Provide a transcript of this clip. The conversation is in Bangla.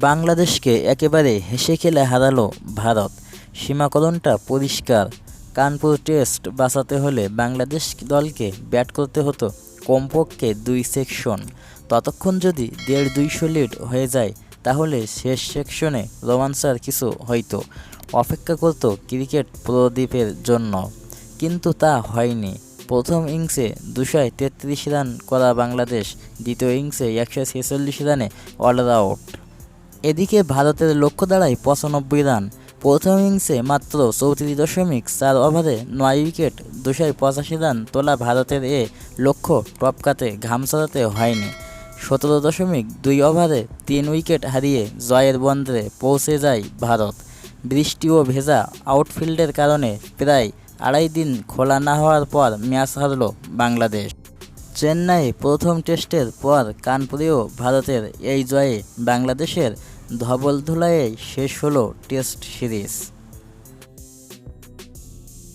বাংলাদেশকে একেবারে হেসে খেলে হারালো ভারত। সীমাকরণটা পরিষ্কার। কানপুর টেস্ট বাঁচাতে হলে বাংলাদেশ দলকে ব্যাট করতে হতো কমপক্ষে দুই সেকশন। ততক্ষণ যদি দেড় দুইশো লিড হয়ে যায়, তাহলে শেষ সেকশনে রোমাঞ্চার কিছু হয়তো অপেক্ষা করতো ক্রিকেট প্রদীপের জন্য। কিন্তু তা হয়নি। প্রথম ইনিংসে দুশো তেত্রিশ রান করা বাংলাদেশ, দ্বিতীয় ইনিংসে একশো ছেচল্লিশ রানে অল আউট এদিকে ভারতের লক্ষ্য দাঁড়ায় পঁচানব্বই রান। প্রথম ইনিংসে মাত্র চৌত্রিশ দশমিক চার ওভারে নয় উইকেট দুশো পঁচাশি রান তোলা ভারতের এ লক্ষ্য টপকাতে ঘাম ছড়াতে হয়নি। সতেরো দশমিক দুই ওভারে তিন উইকেট হারিয়ে জয়ের বন্দরে পৌঁছে যায় ভারত। বৃষ্টি ও ভেজা আউটফিল্ডের কারণে প্রায় আড়াই দিন খোলা না হওয়ার পর ম্যাচ হারল বাংলাদেশ। চেন্নাই প্রথম টেস্টের পর কানপুরেও ভারতের এই জয়ে বাংলাদেশের ধবলধুলায় শেষ হলো টেস্ট সিরিজ।